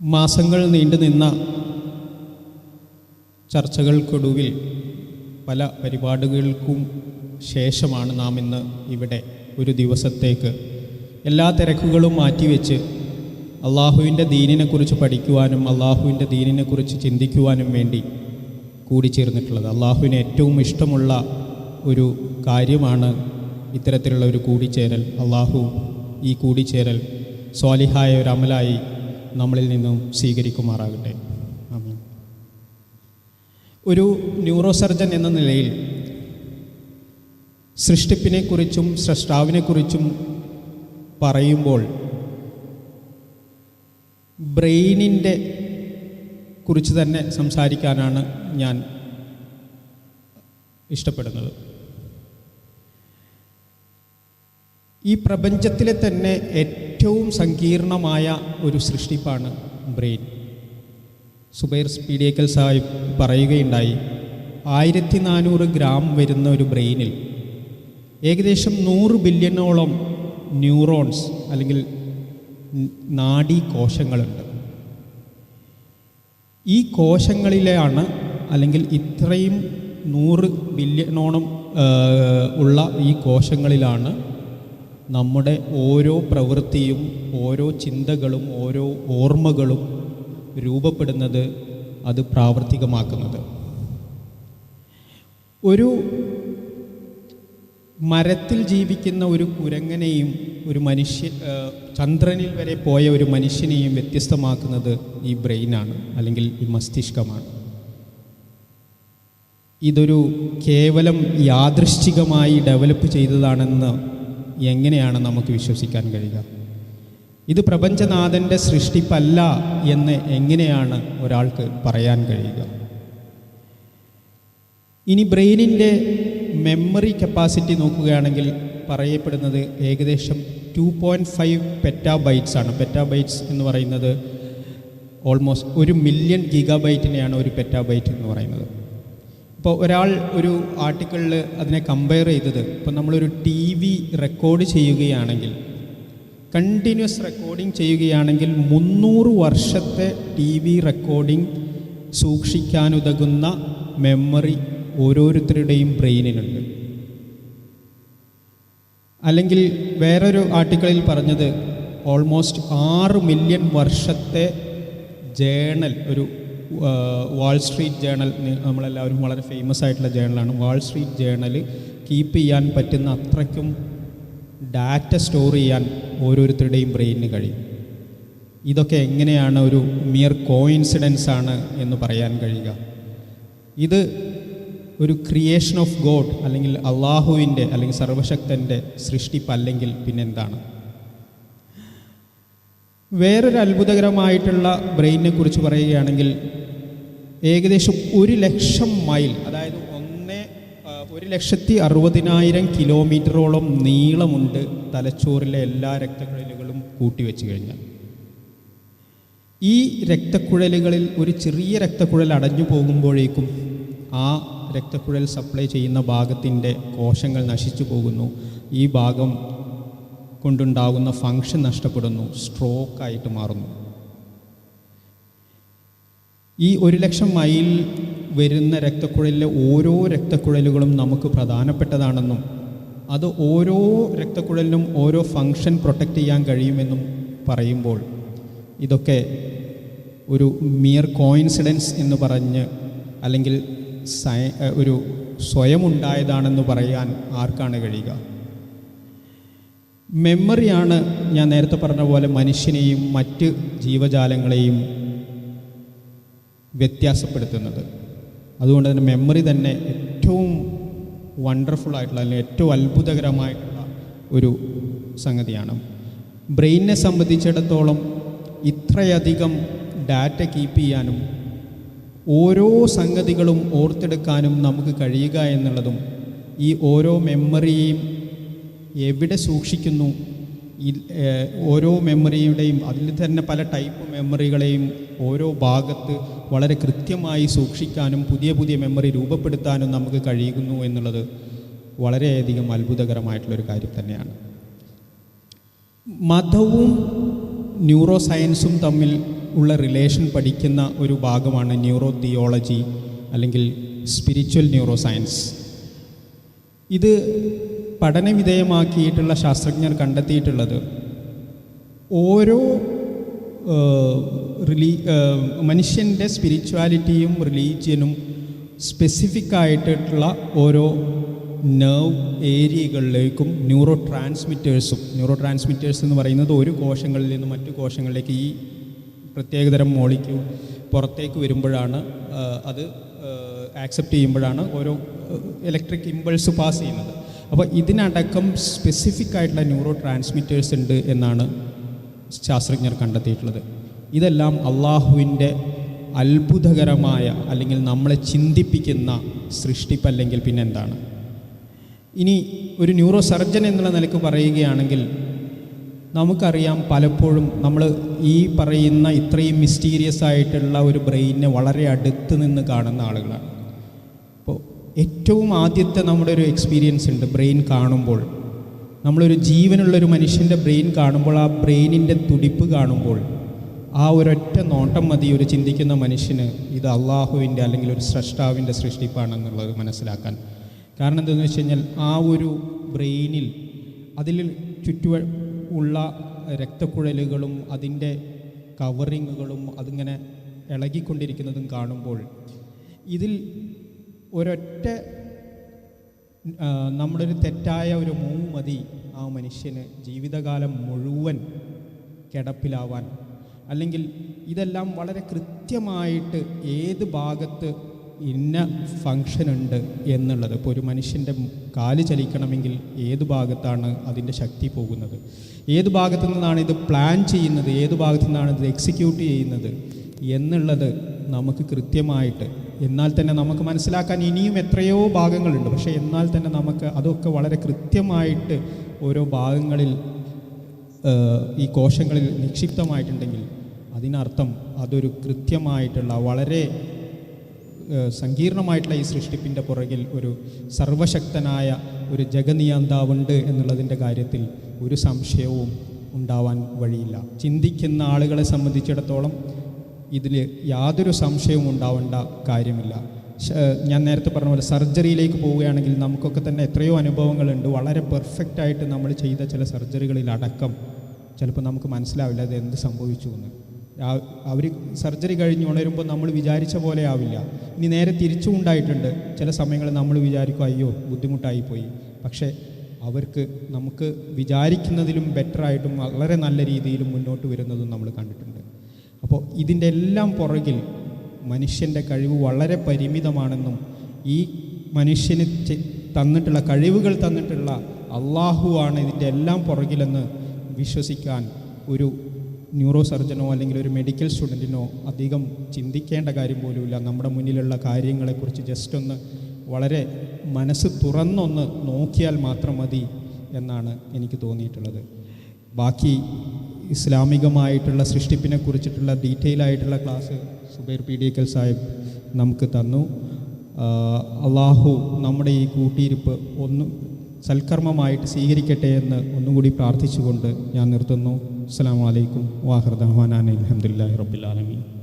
മാസങ്ങൾ നീണ്ടുനിന്ന ചർച്ചകൾക്കൊടുവിൽ പല പരിപാടികൾക്കും ശേഷമാണ് നാം ഇന്ന് ഇവിടെ ഒരു ദിവസത്തേക്ക് എല്ലാ തിരക്കുകളും മാറ്റിവെച്ച് അള്ളാഹുവിന്റെ ദീനിനെക്കുറിച്ച് പഠിക്കുവാനും അള്ളാഹുവിന്റെ ദീനിനെക്കുറിച്ച് ചിന്തിക്കുവാനും വേണ്ടി കൂടിച്ചേർന്നിട്ടുള്ളത് അള്ളാഹുവിന് ഏറ്റവും ഇഷ്ടമുള്ള ഒരു കാര്യമാണ് ഇത്തരത്തിലുള്ള ഒരു കൂടിച്ചേരൽ. അള്ളാഹു ഈ കൂടിച്ചേരൽ സ്വാലിഹായ ഒരു അമലായി നമ്മളിൽ നിന്നും സ്വീകരിക്കുമാറാകട്ടെ. ആമീൻ. ഒരു ന്യൂറോ സർജൻ എന്ന നിലയിൽ സൃഷ്ടിപ്പിനെക്കുറിച്ചും സൃഷ്ടാവിനെക്കുറിച്ചും പറയുമ്പോൾ ബ്രെയിനിന്റെ കുറിച്ച് തന്നെ സംസാരിക്കാനാണ് ഞാൻ ഇഷ്ടപ്പെടുന്നത്. ഈ പ്രപഞ്ചത്തിലെ തന്നെ ഏറ്റവും സങ്കീർണമായ ഒരു സൃഷ്ടിപ്പാണ് ബ്രെയിൻ. സുബൈർ സ്പീഡിയക്കൽ സാഹിബ് പറയുകയുണ്ടായി ആയിരത്തി നാനൂറ് ഗ്രാം വരുന്ന ഒരു ബ്രെയിനിൽ ഏകദേശം നൂറ് ബില്യണോളം ന്യൂറോൺസ് അല്ലെങ്കിൽ നാഡീ കോശങ്ങളുണ്ട് ഈ കോശങ്ങളിലെയാണ് അല്ലെങ്കിൽ ഇത്രയും നൂറ് ബില്യണോളം ഉള്ള ഈ കോശങ്ങളിലാണ് നമ്മുടെ ഓരോ പ്രവൃത്തിയും ഓരോ ചിന്തകളും ഓരോ ഓർമ്മകളും രൂപപ്പെടുന്നത് അത് പ്രാവർത്തികമാക്കുന്നത്. ഒരു മരത്തിൽ ജീവിക്കുന്ന ഒരു കുരങ്ങനെയും ഒരു മനുഷ്യ ചന്ദ്രനിൽ വരെ പോയ ഒരു മനുഷ്യനെയും വ്യത്യസ്തമാക്കുന്നത് ഈ ബ്രെയിനാണ് അല്ലെങ്കിൽ ഈ മസ്തിഷ്കമാണ്. ഇതൊരു കേവലം യാദൃശ്ചികമായി ഡെവലപ്പ് ചെയ്തതാണെന്ന് എങ്ങനെയാണ് നമുക്ക് വിശ്വസിക്കാൻ കഴിയുക? ഇത് പ്രപഞ്ചനാഥന്റെ സൃഷ്ടിപ്പല്ല എന്ന് എങ്ങനെയാണ് ഒരാൾക്ക് പറയാൻ കഴിയുക? ഇനി ബ്രെയിനിന്റെ മെമ്മറി കപ്പാസിറ്റി നോക്കുകയാണെങ്കിൽ പറയപ്പെടുന്നത് ഏകദേശം ടു പോയിന്റ് ഫൈവ് പെറ്റാബൈറ്റ്സ് ആണ്. പെറ്റാബൈറ്റ്സ് എന്ന് പറയുന്നത് ഓൾമോസ്റ്റ് ഒരു മില്യൺ ഗിഗാബൈറ്റിനെയാണ് ഒരു പെറ്റാബൈറ്റ് എന്ന് പറയുന്നത്. ഇപ്പോൾ ഒരാൾ ഒരു ആർട്ടിക്കിളിൽ അതിനെ കമ്പയർ ചെയ്തത് ഇപ്പോൾ നമ്മളൊരു ടി വി റെക്കോർഡ് ചെയ്യുകയാണെങ്കിൽ കണ്ടിന്യൂസ് റെക്കോർഡിംഗ് ചെയ്യുകയാണെങ്കിൽ മുന്നൂറ് വർഷത്തെ ടി വി റെക്കോർഡിംഗ് സൂക്ഷിക്കാനുതകുന്ന മെമ്മറി ഓരോരുത്തരുടെയും ബ്രെയിനിനുണ്ട്. അല്ലെങ്കിൽ വേറൊരു ആർട്ടിക്കിളിൽ പറഞ്ഞത് ഓൾമോസ്റ്റ് ആറ് മില്യൺ വർഷത്തെ ജേണൽ ഒരു വാൾ സ്ട്രീറ്റ് ജേണൽ നമ്മളെല്ലാവരും വളരെ ഫേമസ് ആയിട്ടുള്ള ജേണലാണ് വാൾ സ്ട്രീറ്റ് ജേണൽ കീപ്പ് ചെയ്യാൻ പറ്റുന്ന അത്രയ്ക്കും ഡാറ്റ സ്റ്റോർ ചെയ്യാൻ ഓരോരുത്തരുടെയും ബ്രെയിനിന് കഴിയും. ഇതൊക്കെ എങ്ങനെയാണ് ഒരു മിയർ കോയിൻസിഡൻസ് ആണ് എന്ന് പറയാൻ കഴിയുക. ഇത് ഒരു ക്രിയേഷൻ ഓഫ് ഗോഡ് അല്ലെങ്കിൽ അള്ളാഹുവിന്റെ അല്ലെങ്കിൽ സർവശക്തന്റെ സൃഷ്ടിപ്പല്ലെങ്കിൽ പിന്നെന്താണ്? വേറൊരു അത്ഭുതകരമായിട്ടുള്ള ബ്രെയിനിനെ കുറിച്ച് പറയുകയാണെങ്കിൽ ഏകദേശം ഒരു ലക്ഷം മൈൽ അതായത് ഒന്ന് ഒരു ലക്ഷത്തി അറുപതിനായിരം കിലോമീറ്ററോളം നീളമുണ്ട് തലച്ചോറിലെ എല്ലാ രക്തക്കുഴലുകളും കൂട്ടിവെച്ച് കഴിഞ്ഞാൽ. ഈ രക്തക്കുഴലുകളിൽ ഒരു ചെറിയ രക്തക്കുഴൽ അടഞ്ഞു പോകുമ്പോഴേക്കും ആ രക്തക്കുഴൽ സപ്ലൈ ചെയ്യുന്ന ഭാഗത്തിന്റെ കോശങ്ങൾ നശിച്ചു പോകുന്നു. ഈ ഭാഗം കൊണ്ടുണ്ടാകുന്ന ഫങ്ഷൻ നഷ്ടപ്പെടുന്നു സ്ട്രോക്കായിട്ട് മാറുന്നു. ഈ ഒരു ലക്ഷം മൈൽ വരുന്ന രക്തക്കുഴലിലെ ഓരോ രക്തക്കുഴലുകളും നമുക്ക് പ്രധാനപ്പെട്ടതാണെന്നും അത് ഓരോ രക്തക്കുഴലിനും ഓരോ ഫങ്ഷൻ പ്രൊട്ടക്റ്റ് ചെയ്യാൻ കഴിയുമെന്നും പറയുമ്പോൾ ഇതൊക്കെ ഒരു മിയർ കോയിൻസിഡൻസ് എന്ന് പറഞ്ഞ് അല്ലെങ്കിൽ സയ ഒരു സ്വയം ഉണ്ടായതാണെന്ന് പറയാൻ ആർക്കാണ് കഴിയുക? മെമ്മറിയാണ് ഞാൻ നേരത്തെ പറഞ്ഞ പോലെ മനുഷ്യനെയും മറ്റ് ജീവജാലങ്ങളെയും വ്യത്യാസപ്പെടുത്തുന്നത്. അതുകൊണ്ട് തന്നെ മെമ്മറി തന്നെ ഏറ്റവും വണ്ടർഫുൾ ആയിട്ടുള്ള അല്ലെങ്കിൽ ഏറ്റവും അത്ഭുതകരമായിട്ടുള്ള ഒരു സംഗതിയാണ്. ബ്രെയിനിനെ സംബന്ധിച്ചിടത്തോളം ഇത്രയധികം ഡാറ്റ കീപ്പ് ചെയ്യാനും ഓരോ സംഗതികളും ഓർത്തെടുക്കാനും നമുക്ക് കഴിയുക എന്നുള്ളതും ഈ ഓരോ മെമ്മറിയെയും എവിടെ സൂക്ഷിക്കുന്നു ഓരോ മെമ്മറിയുടെയും അതിൽ തന്നെ പല ടൈപ്പ് മെമ്മറികളെയും ഓരോ ഭാഗത്ത് വളരെ കൃത്യമായി സൂക്ഷിക്കാനും പുതിയ പുതിയ മെമ്മറി രൂപപ്പെടുത്താനും നമുക്ക് കഴിയുന്നു എന്നുള്ളത് വളരെയധികം അത്ഭുതകരമായിട്ടുള്ളൊരു കാര്യം തന്നെയാണ്. മതവും ന്യൂറോ സയൻസും തമ്മിൽ ഉള്ള റിലേഷൻ പഠിക്കുന്ന ഒരു ഭാഗമാണ് ന്യൂറോ തിയോളജി അല്ലെങ്കിൽ സ്പിരിച്വൽ ന്യൂറോ സയൻസ് ഇത് പഠനവിധേയമാക്കിയിട്ടുള്ള ശാസ്ത്രജ്ഞർ കണ്ടെത്തിയിട്ടുള്ളത് ഓരോ റിലീ മനുഷ്യന്റെ സ്പിരിച്വാലിറ്റിയും റിലീജിയനും സ്പെസിഫിക് ആയിട്ടുള്ള ഓരോ നെർവ് ഏരിയകളിലേക്കും ന്യൂറോ ട്രാൻസ്മിറ്റേഴ്സും ന്യൂറോ ട്രാൻസ്മിറ്റേഴ്സ് എന്ന് പറയുന്നത് ഒരു കോശങ്ങളിൽ നിന്ന് മറ്റു കോശങ്ങളിലേക്ക് ഈ പ്രത്യേകതരം മോളിക്യൂൾ പുറത്തേക്ക് വരുമ്പോഴാണ് അത് ആക്സെപ്റ്റ് ചെയ്യുമ്പോഴാണ് ഓരോ ഇലക്ട്രിക് ഇമ്പൾസ് പാസ് ചെയ്യുന്നത്. അപ്പോൾ ഇതിനടക്കം സ്പെസിഫിക് ആയിട്ടുള്ള ന്യൂറോ ട്രാൻസ്മിറ്റേഴ്സ് ഉണ്ട് എന്നാണ് ശാസ്ത്രജ്ഞർ കണ്ടെത്തിയിട്ടുള്ളത്. ഇതെല്ലാം അള്ളാഹുവിന്റെ അത്ഭുതകരമായ അല്ലെങ്കിൽ നമ്മളെ ചിന്തിപ്പിക്കുന്ന സൃഷ്ടിപ്പല്ലെങ്കിൽ പിന്നെ എന്താണ് ഇനി ഒരു ന്യൂറോ സർജൻ എന്നുള്ള നിലയ്ക്ക് പറയുകയാണെങ്കിൽ നമുക്കറിയാം പലപ്പോഴും നമ്മൾ ഈ പറയുന്ന ഇത്രയും മിസ്റ്റീരിയസ് ആയിട്ടുള്ള ഒരു ബ്രെയിനെ വളരെ അടുത്ത് നിന്ന് കാണുന്ന ആളുകളാണ്. അപ്പോൾ ഏറ്റവും ആദ്യത്തെ നമ്മുടെ ഒരു എക്സ്പീരിയൻസ് ഉണ്ട് ബ്രെയിൻ കാണുമ്പോൾ നമ്മളൊരു ജീവനുള്ള ഒരു മനുഷ്യന്റെ ബ്രെയിൻ കാണുമ്പോൾ ആ ബ്രെയിനിന്റെ തുടിപ്പ് കാണുമ്പോൾ ആ ഒരൊറ്റ നോട്ടം മതി ഒരു ചിന്തിക്കുന്ന മനുഷ്യന് ഇത് അള്ളാഹുവിന്റെ അല്ലെങ്കിൽ ഒരു സ്രഷ്ടാവിന്റെ സൃഷ്ടിപ്പാണെന്നുള്ളത് മനസ്സിലാക്കാൻ. കാരണം എന്താണെന്ന് വെച്ച് കഴിഞ്ഞാൽ ആ ഒരു ബ്രെയിനിൽ അതിൽ ചുറ്റുവ ഉള്ള രക്തക്കുഴലുകളും അതിന്റെ കവറിങ്ങുകളും അതിങ്ങനെ ഇളകിക്കൊണ്ടിരിക്കുന്നതും കാണുമ്പോൾ ഇതിൽ ഒരൊറ്റ നമ്മുടെ ഒരു തെറ്റായ ഒരു മൂമതി ആ മനുഷ്യന് ജീവിതകാലം മുഴുവൻ കിടപ്പിലാവാൻ. അല്ലെങ്കിൽ ഇതെല്ലാം വളരെ കൃത്യമായിട്ട് ഏത് ഭാഗത്ത് ഇന്ന ഫങ്ഷൻ ഉണ്ട് എന്നുള്ളത്. ഇപ്പോൾ ഒരു മനുഷ്യന്റെ കാൽ ചലിക്കണമെങ്കിൽ ഏത് ഭാഗത്താണ് അതിന്റെ ശക്തി പോകുന്നത്? ഏത് ഭാഗത്തു നിന്നാണ് ഇത് പ്ലാൻ ചെയ്യുന്നത്? ഏത് ഭാഗത്തു നിന്നാണ് ഇത് എക്സിക്യൂട്ട് ചെയ്യുന്നത്? എന്നുള്ളത് നമുക്ക് കൃത്യമായിട്ട് എന്നാൽ തന്നെ നമുക്ക് മനസ്സിലാക്കാൻ ഇനിയും എത്രയോ ഭാഗങ്ങളുണ്ട്. പക്ഷേ എന്നാൽ തന്നെ നമുക്ക് അതൊക്കെ വളരെ കൃത്യമായിട്ട് ഓരോ ഭാഗങ്ങളിൽ ഈ കോശങ്ങളിൽ നിക്ഷിപ്തമായിട്ടുണ്ടെങ്കിൽ അതിനർത്ഥം അതൊരു കൃത്യമായിട്ടുള്ള വളരെ സങ്കീർണമായിട്ടുള്ള ഈ സൃഷ്ടിപ്പിന്റെ പുറകിൽ ഒരു സർവശക്തനായ ഒരു ജഗനിയന്താവുണ്ട് എന്നുള്ളതിന്റെ കാര്യത്തിൽ ഒരു സംശയവും ഉണ്ടാവാൻ വഴിയില്ല. ചിന്തിക്കുന്ന ആളുകളെ സംബന്ധിച്ചിടത്തോളം ഇതിൽ യാതൊരു സംശയവും ഉണ്ടാവേണ്ട കാര്യമില്ല. ഞാൻ നേരത്തെ പറഞ്ഞ പോലെ സർജറിയിലേക്ക് പോവുകയാണെങ്കിൽ നമുക്കൊക്കെ തന്നെ എത്രയോ അനുഭവങ്ങളുണ്ട്. വളരെ പെർഫെക്റ്റ് ആയിട്ട് നമ്മൾ ചെയ്ത ചില സർജറികളിൽ അടക്കം. ചിലപ്പോൾ നമുക്ക് മനസ്സിലാവില്ല അത് എന്ത് സംഭവിച്ചു എന്ന്. അവർ സർജറി കഴിഞ്ഞ് ഉണരുമ്പോൾ നമ്മൾ വിചാരിച്ച പോലെ ആവില്ല. ഇനി നേരെ തിരിച്ചും ഉണ്ടായിട്ടുണ്ട്. ചില സമയങ്ങളിൽ നമ്മൾ വിചാരിക്കും അയ്യോ ബുദ്ധിമുട്ടായി പോയി. പക്ഷേ അവർക്ക് നമുക്ക് വിചാരിക്കുന്നതിലും ബെറ്ററായിട്ടും വളരെ നല്ല രീതിയിലും മുന്നോട്ട് വരുന്നതും നമ്മൾ കണ്ടിട്ടുണ്ട്. അപ്പോൾ ഇതിന്റെ എല്ലാം പുറകിൽ മനുഷ്യന്റെ കഴിവ് വളരെ പരിമിതമാണെന്നും ഈ മനുഷ്യന് തന്നിട്ടുള്ള കഴിവുകൾ തന്നിട്ടുള്ള അള്ളാഹുവാണ് ഇതിന്റെ എല്ലാം പുറകിലെന്ന് വിശ്വസിക്കാൻ ഒരു ന്യൂറോ സർജനോ അല്ലെങ്കിൽ ഒരു മെഡിക്കൽ സ്റ്റുഡന്റിനോ അധികം ചിന്തിക്കേണ്ട കാര്യം പോലുമില്ല. നമ്മുടെ മുന്നിലുള്ള കാര്യങ്ങളെക്കുറിച്ച് ജസ്റ്റ് ഒന്ന് വളരെ മനസ്സ് തുറന്നൊന്ന് നോക്കിയാൽ മാത്രം മതി എന്നാണ് എനിക്ക് തോന്നിയിട്ടുള്ളത്. ബാക്കി ഇസ്ലാമികമായിട്ടുള്ള സൃഷ്ടിപ്പിനെ കുറിച്ചിട്ടുള്ള ഡീറ്റെയിൽ ആയിട്ടുള്ള ക്ലാസ് സുബൈർ പി ഡി കൽ സാഹിബ് നമുക്ക് തന്നു. അള്ളാഹു നമ്മുടെ ഈ കൂട്ടിയിരിപ്പ് ഒന്ന് സൽക്കർമ്മമായിട്ട് സ്വീകരിക്കട്ടെ എന്ന് ഒന്നുകൂടി പ്രാർത്ഥിച്ചുകൊണ്ട് ഞാൻ നിർത്തുന്നു. അസ്സാം വലൈക്കും വാഹർദാൻ അലഹമുല്ലാ റബ്ബുലാലമീൻ